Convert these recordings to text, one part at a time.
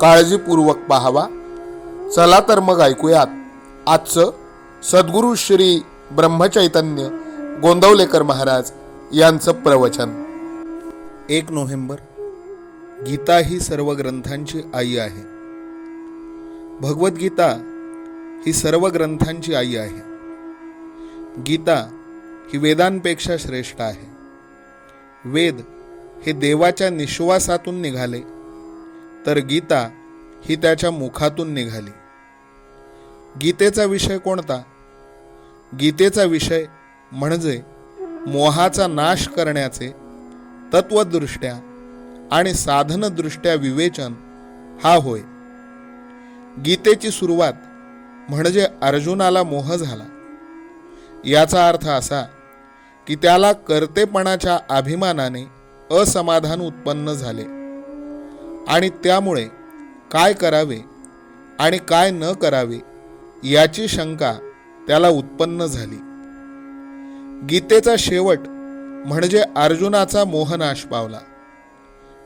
काळजीपूर्वक पाहावा. चला तर मग ऐकूयात. आजचं सद्गुरू श्री ब्रह्मचैतन्य गोंदवलेकर महाराज यांचं प्रवचन. एक नोव्हेंबर. गीता ही सर्व ग्रंथांची आई आहे. भगवद्गीता ही सर्व ग्रंथांची आई आहे. गीता ही वेदांपेक्षा श्रेष्ठ आहे. वेद हे देवाच्या निश्वासातून निघाले. तर गीता ही त्याच्या मुखातून निघाली. गीतेचा विषय कोणता? गीतेचा विषय म्हणजे मोहाचा नाश करण्याचे तत्वदृष्ट्या आणि साधनदृष्ट्या विवेचन हा होय. गीतेची सुरुवात म्हणजे अर्जुनाला मोह झाला. याचा अर्थ असा की त्याला कर्तेपणाच्या अभिमानाने असमाधान उत्पन्न झाले. आणि त्यामुळे काय करावे आणि काय न करावे याची शंका त्याला उत्पन्न झाली. गीतेचा शेवट म्हणजे अर्जुनाचा मोहनाश पावला.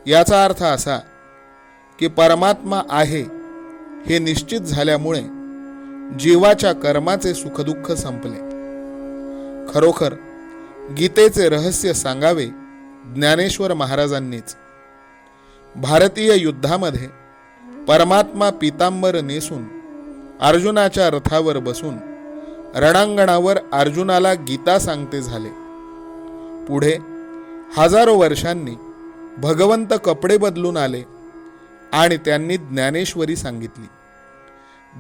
याचा अर्थ असा की परमात्मा आहे हे निश्चित झाल्यामुळे जीवाच्या कर्माचे सुखदुःख संपले. खरोखर गीतेचे रहस्य सांगावे ज्ञानेश्वर महाराजांनीच. भारतीय युद्धामध्ये परमात्मा पितांबर नेसून अर्जुनाच्या रथावर बसून रणांगणावर अर्जुनाला गीता सांगते झाले. पुढे हजारो वर्षांनी भगवंत कपडे बदलून आले आणि त्यांनी ज्ञानेश्वरी सांगितली.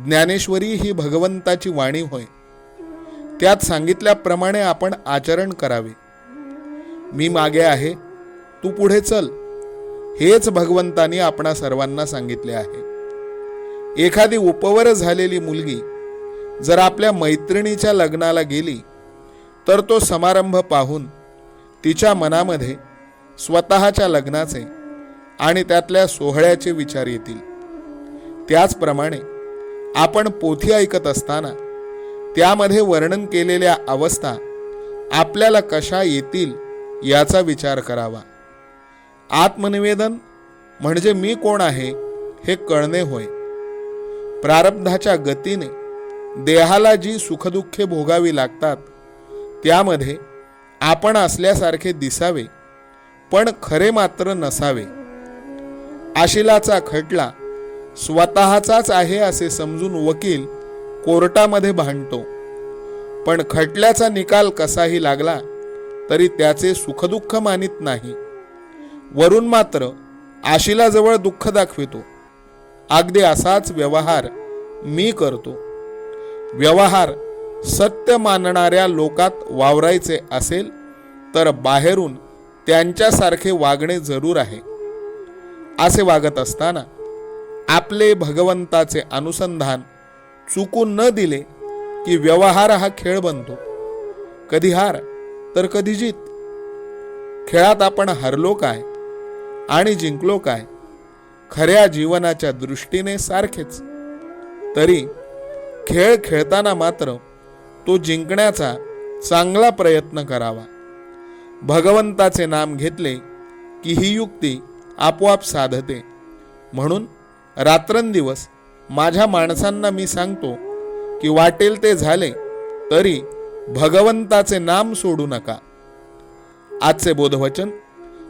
ज्ञानेश्वरी ही भगवंताची वाणी होय. त्यात सांगितल्याप्रमाणे आपण आचरण करावे. मी मागे आहे तू पुढे चल. हेच भगवंतानी आपणा सर्वांना सांगितले आहे. एखादी उपवर झालेली मुलगी जर आपल्या मैत्रिणीच्या लग्नाला गेली तर तो समारंभ पाहून तिच्या मनामध्ये स्वतःच्या लग्नाचे आणि त्यातल्या सोहळ्याचे विचार येतील. त्याचप्रमाणे आपण पोथी ऐकत असताना त्यामध्ये वर्णन केलेल्या अवस्था आपल्याला कशा येतील याचा विचार करावा. आत्मनिवेदन म्हणजे मी कोण आहे हे कळणे होय. प्रारब्धाच्या गतीने देहाला जी सुखदुःखे भोगावी लागतात त्यामध्ये आपण असल्यासारखे दिसावे पण खरे मात्र नसावे. आशिलाचा खटला स्वतःचाच आहे असे समजून वकील कोर्टामध्ये भांडतो. पण खटल्याचा निकाल कसाही लागला तरी त्याचे सुखदुःख मानित नाही. वरून मात्र आशिलाजवळ दुःख दाखवितो. अगदी असाच व्यवहार मी करतो. व्यवहार सत्य मानणाऱ्या लोकात वावरायचे असेल तर बाहेरून त्यांच्यासारखे वागणे जरूर आहे. असे वागत असताना आपले भगवंताचे अनुसंधान चुकून न दिले की व्यवहार हा खेळ बनतो. कधी हार तर कधी जीत. खेळात आपण हरलो काय? आणि जिंकलो काय? खऱ्या जीवनाच्या दृष्टीने सारखेच. तरी खेळ खेळताना मात्र तो जिंकण्याचा चांगला प्रयत्न करावा. भगवंताचे नाम घेतले की ही युक्ती आपोआप साधते. म्हणून रात्रंदिवस माझ्या माणसांना मी सांगतो की वाटेल ते झाले तरी भगवंताचे नाम सोडू नका. आजचे बोधवचन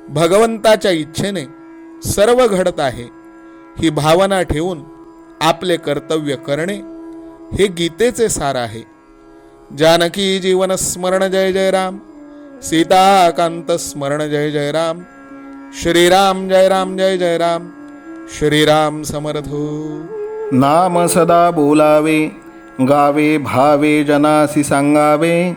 भगवंताच्या इच्छेने सर्व घडत आहे. ही भावना ठेवून आपले कर्तव्य करणे हे गीतेचे सार आहे. जानकी जीवन स्मरण जय जय राम. सीताकांत स्मरण जय जय राम. श्रीराम जय राम जय जय राम. श्रीराम समर्थो. नाम सदा बोलावे गावे भावे जनासी सांगावे.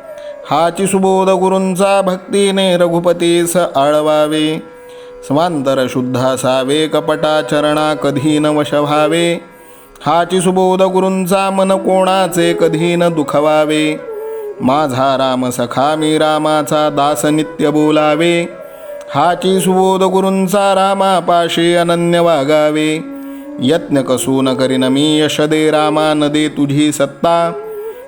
हाची सुबोध गुरूंचा भक्तीने रघुपतीस आळवावे. स्वांतर शुद्ध असावे कपटाचरणा कधी न वश व्हावे. हाची सुबोध गुरूंचा मन कोणाचे कधी न दुखवावे. माझा राम सखा मी रामाचा दास नित्य बोलावे. हाची सुबोध गुरूंचा रामापाशी अनन्य वागावे. यत्न कसून करीन मी यश दे रामा न दे तुझी सत्ता.